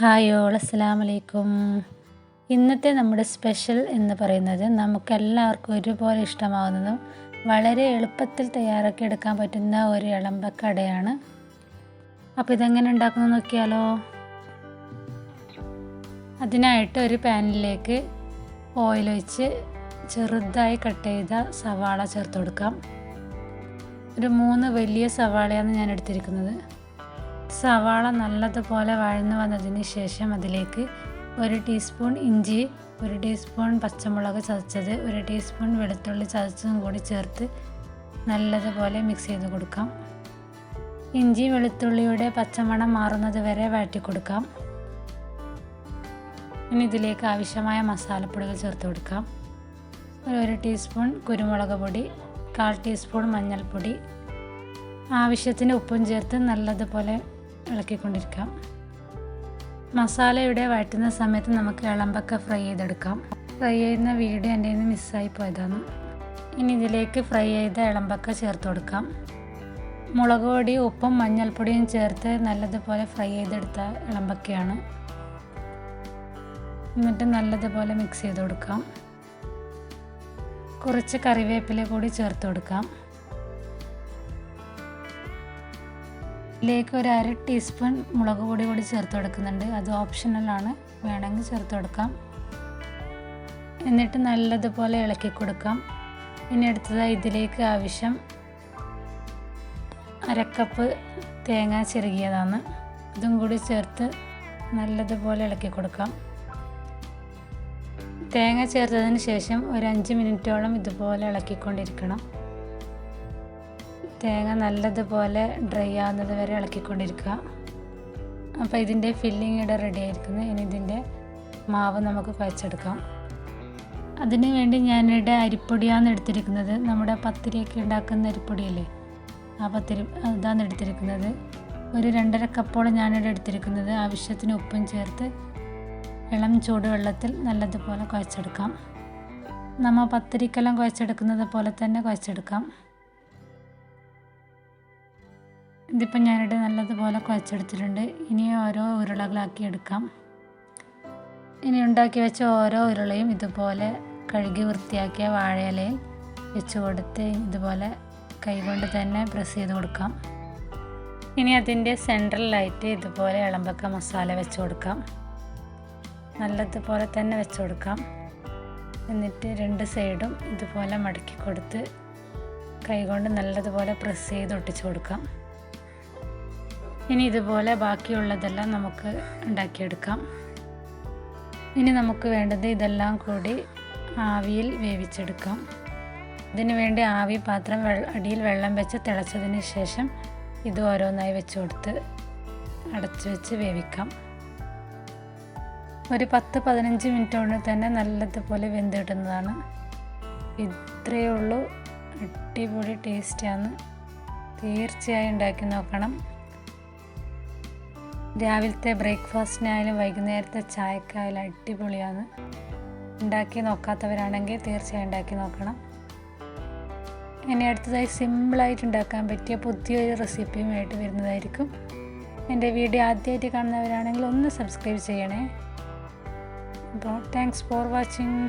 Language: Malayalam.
ഹായ് ഓൾ അസ്സലാമു അലൈക്കും ഇന്നത്തെ നമ്മുടെ സ്പെഷ്യൽ എന്ന് പറയുന്നത് നമുക്കെല്ലാവർക്കും ഒരുപോലെ ഇഷ്ടമാകുന്നതും വളരെ എളുപ്പത്തിൽ തയ്യാറാക്കി എടുക്കാൻ പറ്റുന്ന ഒരു ഇളമ്പക്കടയാണ്. അപ്പോൾ ഇതെങ്ങനെ ഉണ്ടാക്കുന്നത് നോക്കിയാലോ? അതിനായിട്ട് ഒരു പാനിലേക്ക് ഓയിൽ ഒഴിച്ച് ചെറുതായി കട്ട് ചെയ്ത സവാള ചേർത്ത് കൊടുക്കാം. ഒരു മൂന്ന് വലിയ സവാളയാണ് ഞാൻ എടുത്തിരിക്കുന്നത്. സവാള നല്ലതുപോലെ വഴന്നു വന്നതിന് ശേഷം അതിലേക്ക് ഒരു ടീസ്പൂൺ ഇഞ്ചി ഒരു ടീസ്പൂൺ പച്ചമുളക് ചതച്ചത് ഒരു ടീസ്പൂൺ വെളുത്തുള്ളി ചതച്ചതും കൂടി ചേർത്ത് നല്ലതുപോലെ മിക്സ് ചെയ്ത് കൊടുക്കാം. ഇഞ്ചി വെളുത്തുള്ളിയുടെ പച്ചമണം മാറുന്നത് വരെ വഴറ്റി കൊടുക്കാം. ഇനി ഇതിലേക്ക് ആവശ്യമായ മസാലപ്പൊടികൾ ചേർത്ത് കൊടുക്കാം. ഒരു ടീസ്പൂൺ കുരുമുളക് പൊടി കാൽ ടീസ്പൂൺ മഞ്ഞൾപ്പൊടി. ആവശ്യത്തിന് ഉപ്പും ചേർത്ത് നല്ലതുപോലെ ഇളക്കിക്കൊണ്ടിരിക്കാം മസാല ഇവിടെ വഴറ്റുന്ന സമയത്ത് നമുക്ക് ഇളമ്പൊക്കെ ഫ്രൈ ചെയ്തെടുക്കാം. ഫ്രൈ ചെയ്യുന്ന വീഡിയോ എന്റെ നിന്ന് മിസ്സായി പോയതാണ്. ഇനി ഇതിലേക്ക് ഫ്രൈ ചെയ്ത ഇളമ്പൊക്കെ ചേർത്ത് കൊടുക്കാം. മുളക് പൊടിയും ഉപ്പും മഞ്ഞൾപ്പൊടിയും ചേർത്ത് നല്ലതുപോലെ ഫ്രൈ ചെയ്തെടുത്ത ഇളമ്പൊക്കെയാണ് എന്നിട്ട് നല്ലതുപോലെ മിക്സ് ചെയ്ത് കൊടുക്കാം. കുറച്ച് കറിവേപ്പില കൂടി ചേർത്ത് കൊടുക്കാം. ഇതിലേക്ക് ഒരു അര ടീസ്പൂൺ മുളക് പൊടി കൂടി ചേർത്ത് കൊടുക്കുന്നുണ്ട്. അത് ഓപ്ഷണലാണ് വേണമെങ്കിൽ ചേർത്ത് കൊടുക്കാം. എന്നിട്ട് നല്ലതുപോലെ ഇളക്കി കൊടുക്കാം. ഇനി അടുത്തതായി ഇതിലേക്ക് ആവശ്യം അരക്കപ്പ് തേങ്ങ ചിറുകിയതാണ്. ഇതും കൂടി ചേർത്ത് നല്ലതുപോലെ ഇളക്കി കൊടുക്കാം. തേങ്ങ ചേർത്തതിന് ശേഷം ഒരു അഞ്ച് മിനിറ്റോളം ഇതുപോലെ ഇളക്കിക്കൊണ്ടിരിക്കണം. തേങ്ങ നല്ലതുപോലെ ഡ്രൈ ആവുന്നത് വരെ ഇളക്കിക്കൊണ്ടിരിക്കുക. അപ്പോൾ ഇതിന്റെ ഫില്ലിങ് ഇവിടെ റെഡി ആയിരിക്കുന്നത് ഇനി ഇതിന്റെ മാവ് നമുക്ക് കുഴച്ചെടുക്കാം അതിന് വേണ്ടി ഞാനിവിടെ അരിപ്പൊടിയാണ് എടുത്തിരിക്കുന്നത്. നമ്മുടെ പത്തിരിയൊക്കെ ഉണ്ടാക്കുന്ന അരിപ്പൊടിയല്ലേ? ആ പത്തിരി അതാണ് എടുത്തിരിക്കുന്നത്. ഒരു രണ്ടര കപ്പോളം ഞാനിവിടെ എടുത്തിരിക്കുന്നത്. ആവശ്യത്തിന് ഉപ്പും ചേർത്ത് ഇളം ചൂടുവെള്ളത്തിൽ നല്ലതുപോലെ കുഴച്ചെടുക്കാം. നമ്മൾ പത്തിരിക്കെല്ലാം കുഴച്ചെടുക്കുന്നത് പോലെ തന്നെ കുഴച്ചെടുക്കാം. ഇതിപ്പോൾ ഞാനിവിടെ നല്ലതുപോലെ കുഴച്ചെടുത്തിട്ടുണ്ട്. ഇനി ഓരോ ഉരുളകളാക്കി എടുക്കാം. ഇനി ഉണ്ടാക്കി വെച്ച ഓരോ ഉരുളയും ഇതുപോലെ കഴുകി വൃത്തിയാക്കിയ വാഴയിലയിൽ വെച്ച് കൊടുത്ത് ഇതുപോലെ കൈകൊണ്ട് തന്നെ പ്രസ് ചെയ്ത് കൊടുക്കാം. ഇനി അതിന്റെ സെൻട്രലായിട്ട് ഇതുപോലെ ഇളമ്പക്ക മസാല വെച്ച് കൊടുക്കാം. നല്ലതുപോലെ തന്നെ വെച്ച് കൊടുക്കാം. എന്നിട്ട് രണ്ട് സൈഡും ഇതുപോലെ മടക്കി കൊടുത്ത് കൈകൊണ്ട് നല്ലതുപോലെ പ്രസ് ചെയ്ത് ഒട്ടിച്ചു കൊടുക്കാം. ഇനി ഇതുപോലെ ബാക്കിയുള്ളതെല്ലാം നമുക്ക് ഉണ്ടാക്കിയെടുക്കാം. ഇനി നമുക്ക് വേണ്ടത് ഇതെല്ലാം കൂടി ആവിയിൽ വേവിച്ചെടുക്കാം. ഇതിനു വേണ്ടി ആവി പാത്രം അടിയിൽ വെള്ളം വെച്ച് തിളച്ചതിന് ശേഷം ഇത് ഓരോന്നായി വെച്ച് കൊടുത്ത് അടച്ചു വെച്ച് വേവിക്കാം. ഒരു പത്ത് പതിനഞ്ച് മിനിറ്റ് കൊണ്ട് തന്നെ നല്ലതുപോലെ വെന്ത് കിട്ടുന്നതാണ് ഇത്രയേ ഉള്ളൂ. അടിപൊളി ടേസ്റ്റാണ്. തീർച്ചയായും ഉണ്ടാക്കി നോക്കണം. രാവിലത്തെ ബ്രേക്ക്ഫാസ്റ്റിനായാലും വൈകുന്നേരത്തെ ചായക്കായാലും അടിപൊളിയാണ്. ഉണ്ടാക്കി നോക്കാത്തവരാണെങ്കിൽ തീർച്ചയായും ഉണ്ടാക്കി നോക്കണം. ഇനി അടുത്തതായി സിമ്പിളായിട്ട് ഉണ്ടാക്കാൻ പറ്റിയ പുതിയൊരു റെസിപ്പിയുമായിട്ട് വരുന്നതായിരിക്കും. എന്റെ വീഡിയോ ആദ്യമായിട്ട് കാണുന്നവരാണെങ്കിൽ ഒന്ന് സബ്സ്ക്രൈബ് ചെയ്യണേ. അപ്പോൾ താങ്ക്സ് ഫോർ വാച്ചിങ്